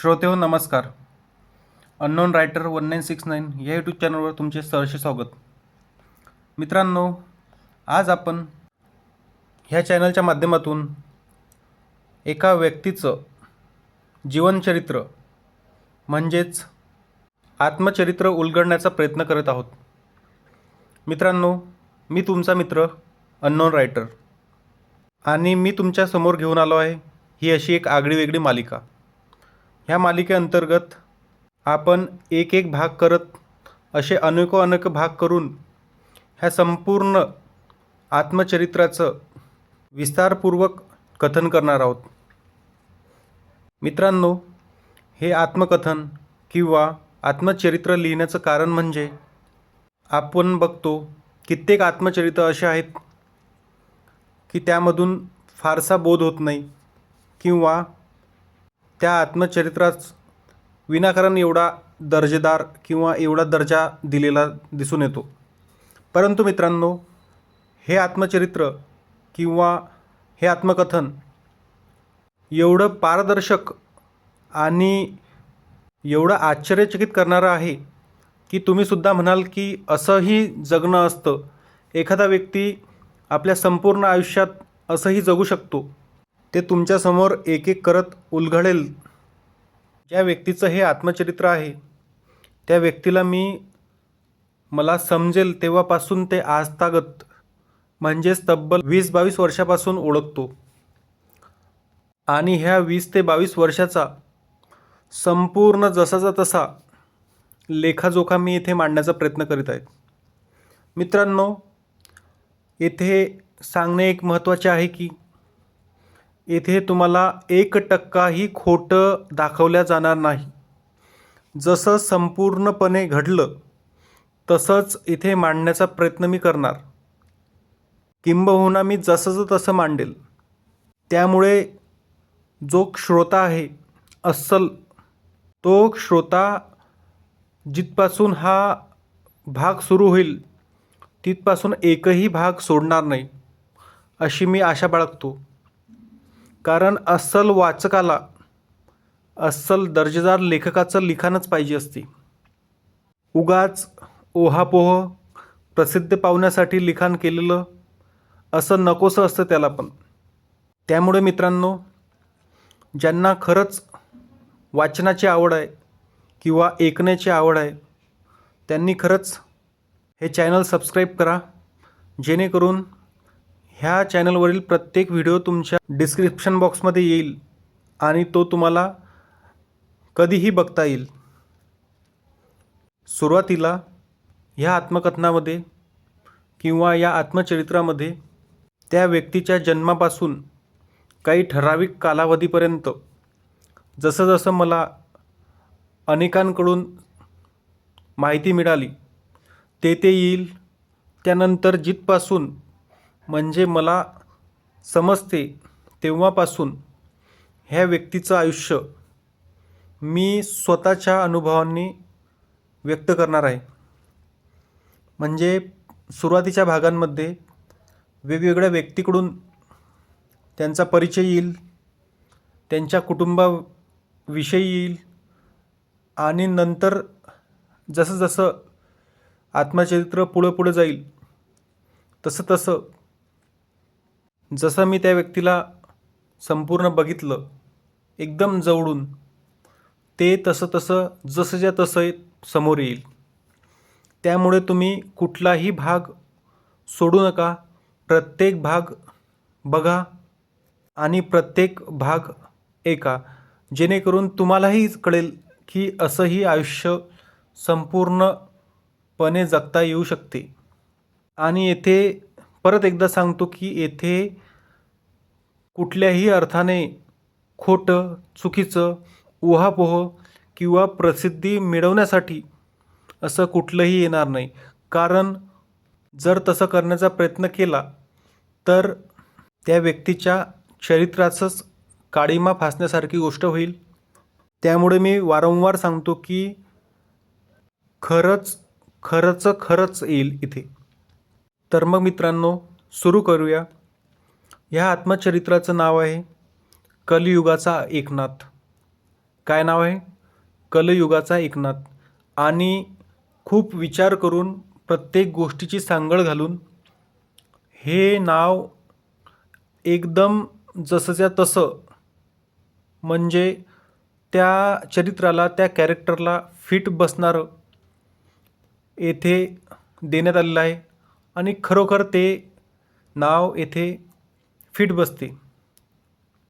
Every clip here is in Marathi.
श्रोते हो नमस्कार. Unknown writer one nine six nine या यूट्यूब चॅनलवर तुमचे सहर्ष स्वागत. मित्रांनो आज आपण ह्या चॅनलच्या माध्यमातून एका व्यक्तीचं जीवनचरित्र म्हणजेच आत्मचरित्र उलगडण्याचा प्रयत्न करत आहोत. मित्रांनो मी तुमचा मित्र अननोन रायटर आणि मी तुमच्यासमोर घेऊन आलो आहे ही अशी एक आगळीवेगळी मालिका. ह्या मालिकेअंतर्गत आपण एक एक भाग करत असे अनेको अनेक भाग करून ह्या संपूर्ण आत्मचरित्राचं विस्तारपूर्वक कथन करणार आहोत. मित्रांनो हे आत्मकथन किंवा आत्मचरित्र लिहिण्याचं कारण म्हणजे आपण बघतो कित्येक आत्मचरित्र असे आहेत की त्यामधून फारसा बोध होत नाही किंवा त्या आत्मचरित्राच विनाकारण एवढा दर्जेदार किंवा एवढा दर्जा दिलेला दिसून येतो. परंतु मित्रांनो हे आत्मचरित्र किंवा हे आत्मकथन एवढं पारदर्शक आणि एवढं आश्चर्यचकित करणारं आहे की तुम्हीसुद्धा म्हणाल की असंही जगणं असतं. एखादा व्यक्ती आपल्या संपूर्ण आयुष्यात असंही जगू शकतो. ते तुमच्यासमोर एक एक करत उलघडेल. ज्या व्यक्तीचं हे आत्मचरित्र आहे त्या व्यक्तीला मी मला समजेल तेव्हापासून ते आजतागत म्हणजेच तब्बल वीस बावीस वर्षापासून ओळखतो. आणि ह्या वीस ते बावीस वर्षाचा संपूर्ण जसाचा तसा लेखाजोखा मी इथे मांडण्याचा प्रयत्न करीत आहे. मित्रांनो येथे सांगणे एक महत्त्वाचे आहे की येथे तुम्हाला एक टक्काही खोटं दाखवल्या जाणार नाही. जसं संपूर्णपणे घडलं तसंच इथे मांडण्याचा प्रयत्न मी करणार. किंबहुना मी जसंचं तसं मांडेल. त्यामुळे जो श्रोता आहे अस्सल तो श्रोता जिथपासून हा भाग सुरू होईल तिथपासून एकही भाग सोडणार नाही अशी मी आशा बाळगतो. कारण अस्सल वाचकाला अस्सल दर्जेदार लेखकाचं लिखाणच पाहिजे असते. उगाच ओहापोह प्रसिद्ध पावण्यासाठी लिखाण केलेलं असं नकोसं असतं त्याला पण. त्यामुळे मित्रांनो ज्यांना खरंच वाचनाची आवड आहे किंवा ऐकण्याची आवड आहे त्यांनी खरंच हे चॅनल सबस्क्राईब करा जेणेकरून ह्या चॅनलवरील प्रत्येक व्हिडिओ तुमच्या डिस्क्रिप्शन बॉक्समध्ये येईल आणि तो तुम्हाला कधीही बघता येईल. सुरुवातीला ह्या आत्मकथनामध्ये किंवा या आत्मचरित्रामध्ये त्या व्यक्तीच्या जन्मापासून काही ठराविक कालावधीपर्यंत जसं जसं मला अनेकांकडून माहिती मिळाली ते ते येईल त्यानंतर जिथपासून म्हणजे मला समजते तेव्हापासून ह्या व्यक्तीचं आयुष्य मी स्वतःच्या अनुभवांनी व्यक्त करणार आहे. म्हणजे सुरुवातीच्या भागांमध्ये वेगवेगळ्या व्यक्तीकडून त्यांचा परिचय येईल त्यांच्या कुटुंबाविषयी येईल आणि नंतर जसं जसं आत्मचरित्र पुढं पुढं जाईल तसं तसं जसं मी त्या व्यक्तीला संपूर्ण बघितलं एकदम जवळून ते तसं तसं जसंच्या तसं समोर येईल. त्यामुळे तुम्ही कुठलाही भाग सोडू नका. प्रत्येक भाग बघा आणि प्रत्येक भाग ऐका. जेणेकरून तुम्हालाही कळेल की असंही आयुष्य संपूर्णपणे जगता येऊ शकते. आणि येथे परत एकदा सांगतो की येथे कुठल्याही अर्थाने खोटं चुकीचं उहापोह किंवा प्रसिद्धी मिळवण्यासाठी असं कुठलंही येणार नाही. कारण जर तसं करण्याचा प्रयत्न केला तर त्या व्यक्तीच्या चरित्राचंच काळीमा फासण्यासारखी गोष्ट होईल. त्यामुळे मी वारंवार सांगतो की खरंच खरंच खरंच येईल इथे. तर मग मित्रांनो सुरू करूया. ह्या आत्मचरित्राचं नाव आहे कलयुगाचा एकनाथ. काय नाव आहे? कलयुगाचा एकनाथ. आणि खूप विचार करून प्रत्येक गोष्टीची सांगड घालून हे नाव एकदम जसंच्या तसं म्हणजे त्या चरित्राला त्या कॅरेक्टरला फिट बसणारं येथे देण्यात आलेलं आहे. आणि खरोखर ते नाव येथे फिट बसते.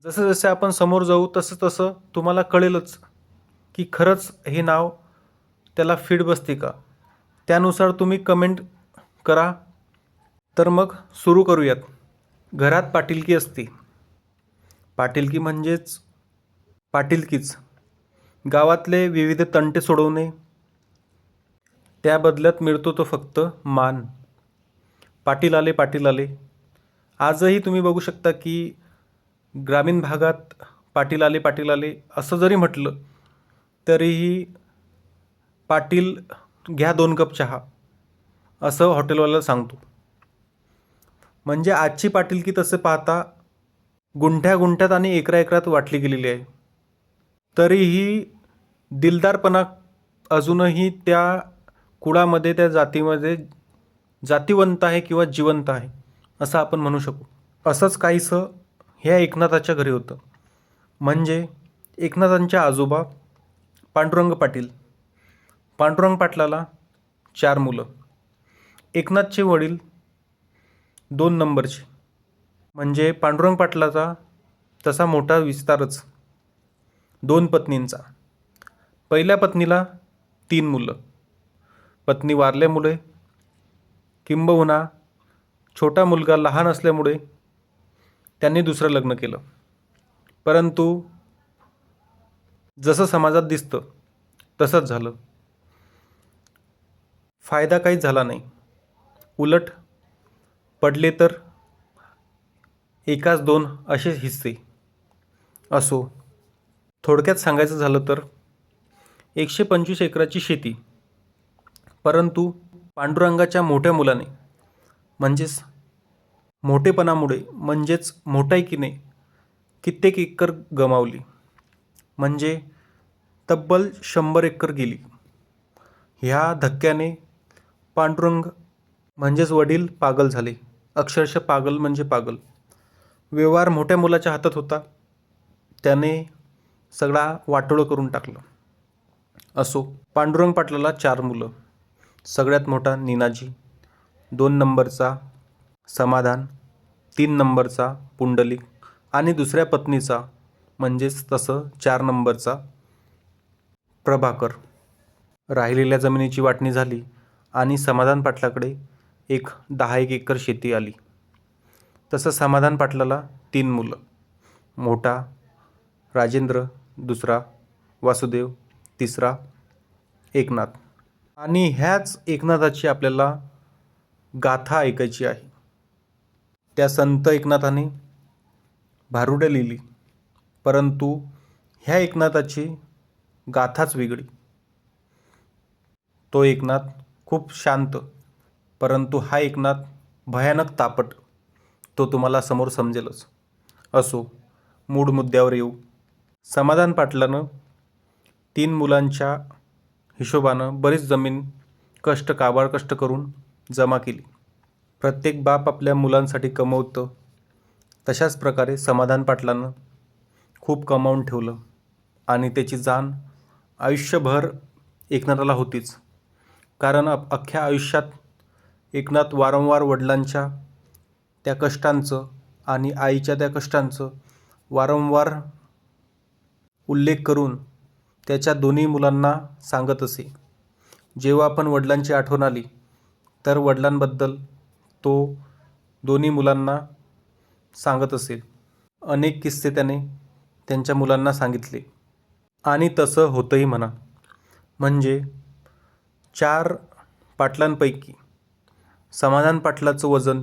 जसं जसं आपण समोर जाऊ तसं तसं तुम्हाला कळेलच की खरंच हे नाव त्याला फिट बसते का? त्यानुसार तुम्ही कमेंट करा. तर मग सुरू करूयात. घरात पाटीलकी असते. पाटीलकी म्हणजेच पाटीलकीच. गावातले विविध तंटे सोडवणे. त्या बदल्यात मिळतो तो फक्त मान. पाटील आले पाटील आले. आजही तुम्ही बघू शकता की ग्रामीण भागात पाटील आले पाटील आले असं जरी म्हटलं तरीही पाटील घ्या दोन कप चहा असं हॉटेलवाल्याला सांगतो. म्हणजे आजची पाटीलकी तसे पाहता गुंठ्या गुंठ्यात आणि एकरा एकरात वाटली गेलेली आहे. तरीही दिलदारपणा अजूनही त्या कुळामध्ये त्या जातीमध्ये जातिवंत आहे किंवा जिवंत आहे असं आपण म्हणू शकू. असंच काहीसं ह्या एकनाथाच्या घरी होतं. म्हणजे एकनाथांच्या आजोबा पांडुरंग पाटील. पांडुरंग पाटलाला चार मुलं. एकनाथचे वडील दोन नंबरचे. म्हणजे पांडुरंग पाटलाचा तसा मोठा विस्तारच दोन पत्नींचा. पहिल्या पत्नीला तीन मुलं. पत्नी वारल्यामुळे किंबहुना छोटा मुलगा लहान असल्यामुळे त्यांनी दुसरं लग्न केलं. परंतु जसं समाजात दिसतं तसंच झालं. फायदा काहीच झाला नाही. उलट पडले तर एकाच दोन असे हिस्से. असो थोडक्यात सांगायचं झालं तर एकशे पंचवीस एकराची शेती. परंतु पांडुरंगाच्या मोठ्या मुलाने म्हणजेच मोठेपणामुळे म्हणजेच मोठायकीने कित्येक एकर गमावली. म्हणजे तब्बल शंभर एकर गेली. ह्या धक्क्याने पांडुरंग म्हणजेच वडील पागल झाले. अक्षरशः पागल म्हणजे पागल. व्यवहार मोठ्या मुलाच्या हातात होता. त्याने सगळा वाटोळं करून टाकलं. असो पांडुरंग पाटलाला चार मुलं. सगळ्यात मोठा नीनाजी. दोन नंबरचा समाधान तीन नंबरचा पुंडलिक आणि दुसऱ्या पत्नीचा म्हणजेच तसं चार नंबरचा प्रभाकर. राहिलेल्या जमिनीची वाटणी झाली आणि समाधान पाटलाकडे एक दहा एक एकर शेती आली. तसं समाधान पाटलाला तीन मुलं मोठा राजेंद्र दुसरा वासुदेव तिसरा एकनाथ. आणि ह्याच एकनाथाची आपल्याला गाथा ऐकायची आहे. त्या संत एकनाथाने भारुडं लिहिली परंतु ह्या एकनाथाची गाथाच वेगळी तो एकनाथ खूप शांत परंतु हा एकनाथ भयानक तापट. तो तुम्हाला समोर समजेलच. असो मूळ मुद्द्यावर येऊ. समाधान पाटलानं तीन मुलांच्या हिशोबानं बरीच जमीन कष्ट काबाड कष्ट करून जमा केली. प्रत्येक बाप आपल्या मुलांसाठी कमवतं. तशाच प्रकारे समाधान पाटलानं खूप कमावून ठेवलं आणि त्याची जाण आयुष्यभर एकनाथाला होतीच. कारण अ- अख्ख्या आयुष्यात एकनाथ वारंवार वडिलांच्या त्या कष्टांचं आणि आईच्या त्या कष्टांचं वारंवार उल्लेख करून त्याच्या दोन्ही मुलांना सांगत असे. जेव्हा पण वडिलांची आठवण आली तर वडिलांबद्दल तो दोन्ही मुलांना सांगत असेल अनेक किस्से त्याने त्यांच्या मुलांना सांगितले. आणि तसं होतंही म्हणा. म्हणजे चार पाटलांपैकी समाधान पाटलाचं वजन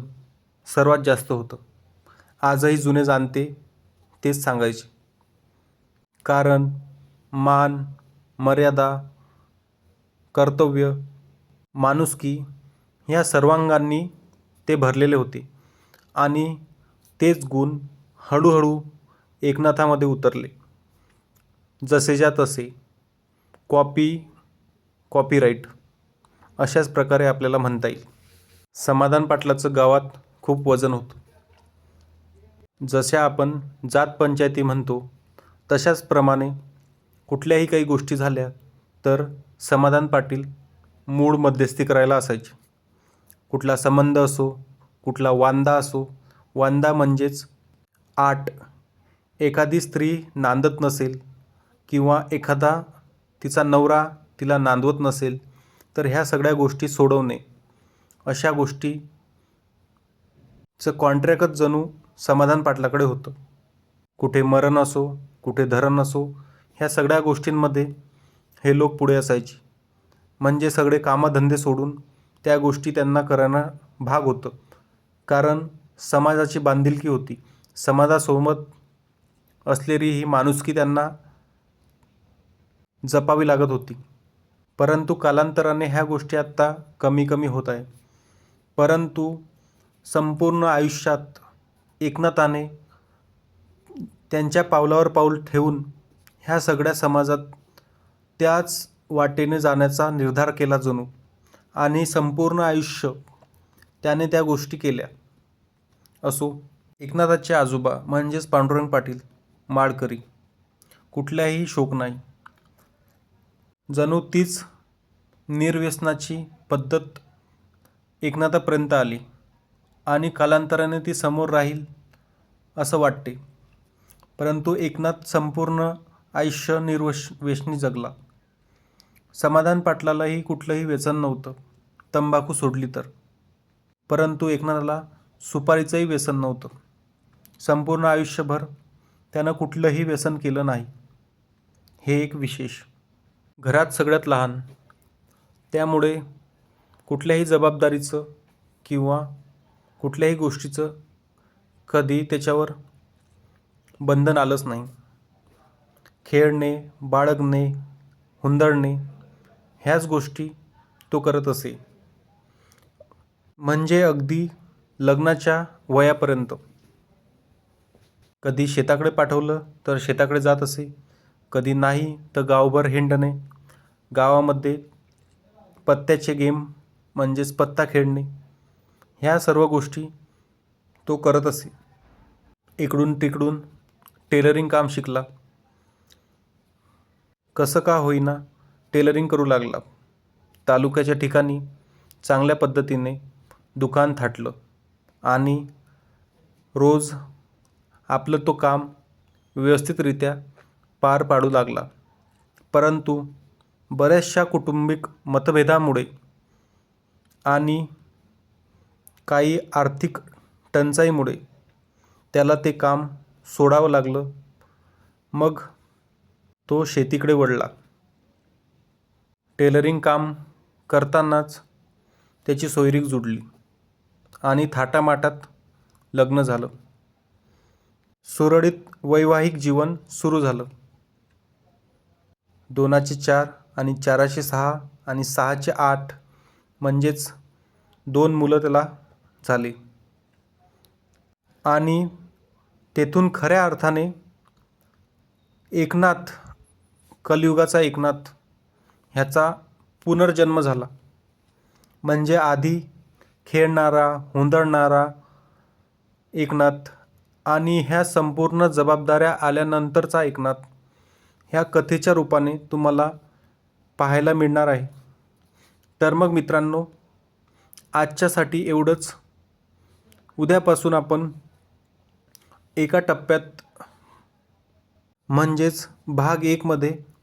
सर्वात जास्त होतं. आजही जुने जाणते तेच सांगायचे. कारण मान मर्यादा कर्तव्य माणुसकी ह्या सर्वांगांनी ते भरलेले होते. आणि तेच गुण हळूहळू एकनाथामध्ये उतरले. जसेच्या तसे कॉपी कॉपीराईट अशाच प्रकारे आपल्याला म्हणता येईल. समाधान पाटलाचं गावात खूप वजन होतं. जशा आपण जात पंचायती म्हणतो तशाच प्रमाणे कुठल्याही काही गोष्टी झाल्या तर समाधान पाटील मूळ मध्यस्थी करायला असायचे. कुठला संबंध असो कुठला वांदा असो वांदा म्हणजेच आट एखादी स्त्री नांदत नसेल किंवा एखादा तिचा नवरा तिला नांदवत नसेल तर ह्या सगळ्या गोष्टी सोडवणे. अशा गोष्टीचं कॉन्ट्रॅक्टच जणू समाधान पाटलाकडे होतं. कुठे मरण असो कुठे धरण असो ह्या सगळ्या गोष्टींमध्ये हे लोक पुढे असायचे. म्हणजे सगळे कामधंदे सोडून त्या गोष्टी त्यांना करणं भाग होतं. कारण समाजाची बांधिलकी होती. समाजासोबत असलेली ही माणुसकी त्यांना जपावी लागत होती. परंतु कालांतराने ह्या गोष्टी आत्ता कमी कमी होत आहे. परंतु संपूर्ण आयुष्यात एकनाथाने त्यांच्या पावलावर पाऊल ठेवून ह्या सगळ्या समाजात त्याच वाटेने जाण्याचा निर्धार केला जणू. आणि संपूर्ण आयुष्य त्याने त्या गोष्टी केल्या. असो एकनाथाचे आजोबा म्हणजेच पांडुरंग पाटील माळकरी. कुठल्याही शोक नाही. जणू तीच निर्व्यसनाची पद्धत एकनाथापर्यंत आली आणि कालांतराने ती समोर राहील असं वाटते. परंतु एकनाथ संपूर्ण आयुष्य निर्वश जगला. समाधान पाटलालाही कुठलंही व्यसन नव्हतं. तंबाखू सोडली तर. परंतु एकनाथाला सुपारीचंही व्यसन नव्हतं. संपूर्ण आयुष्यभर त्यानं कुठलंही व्यसन केलं नाही. हे एक विशेष. घरात सगळ्यात लहान. त्यामुळे कुठल्याही जबाबदारीचं किंवा कुठल्याही गोष्टीचं कधी त्याच्यावर बंधन आलंच नाही. खेळणे बाळगणे हुंदडणे ह्याच गोष्टी तो करत असे. म्हणजे अगदी लग्नाच्या वयापर्यंत. कधी शेताकडे पाठवलं तर शेताकडे जात असे. कधी नाही तर गावभर हिंडणे. गावामध्ये पत्त्याचे गेम म्हणजेच पत्ता खेळणे. ह्या सर्व गोष्टी तो करत असे. इकडून तिकडून टेलरिंग काम शिकला. कसं का होईना टेलरिंग करू लागला. तालुक्याच्या ठिकाणी चांगल्या पद्धतीने दुकान थाटलं आणि रोज आपलं तो काम व्यवस्थितरित्या पार पाडू लागला. परंतु बऱ्याचशा कुटुंबिक मतभेदामुळे आणि काही आर्थिक टंचाईमुळे त्याला ते काम सोडावं लागलं. मग तो शेतीकडे वळला. टेलरिंग काम करतानाच त्याची सोयरीक जुडली आणि थाटामाटात लग्न झालं. सुरळीत वैवाहिक जीवन सुरू झालं. दोनाचे चार आणि चाराशे सहा आणि सहाचे आठ म्हणजेच दोन मुलं त्याला झाली. आणि तेथून खऱ्या अर्थाने एकनाथ कलियुगाचा एकनाथ ह्याचा पुनर्जन्म झाला. म्हणजे आधी खेळणारा हुंदडणारा एकनाथ आणि ह्या संपूर्ण जबाबदाऱ्या आल्यानंतरचा एकनाथ ह्या कथेच्या रूपाने तुम्हाला पाहायला मिळणार आहे. तर मग मित्रांनो आजच्यासाठी एवढंच. उद्यापासून आपण एका टप्प्यात म्हणजेच भाग एकमध्ये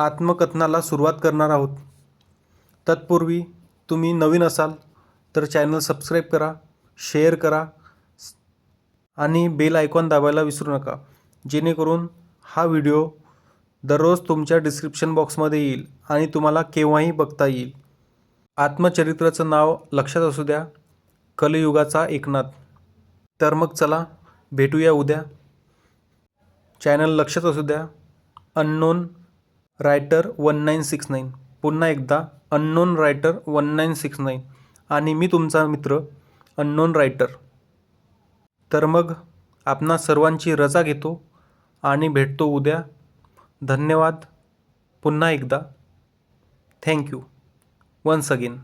आत्मकथनाला सुरुवात करणार आहोत. तत्पूर्वी तुम्ही नवीन असाल तर चॅनल सबस्क्राईब करा शेअर करा आणि बेल आयकॉन दाबायला विसरू नका. जेणेकरून हा व्हिडिओ दररोज तुमच्या डिस्क्रिप्शन बॉक्समध्ये येईल आणि तुम्हाला केव्हाही बघता येईल. आत्मचरित्राचं नाव लक्षात असू द्या. कलियुगाचा एकनाथ. तर मग चला भेटूया उद्या. चॅनल लक्षात असू द्या. Unknown writer one nine six nine. पुन्हा एकदा unknown writer one nine six nine. आणि मी तुमचा मित्र अननोन रायटर. तर मग आपणा सर्वांची रजा घेतो आणि भेटतो उद्या. धन्यवाद. पुन्हा एकदा. Thank you. Once again.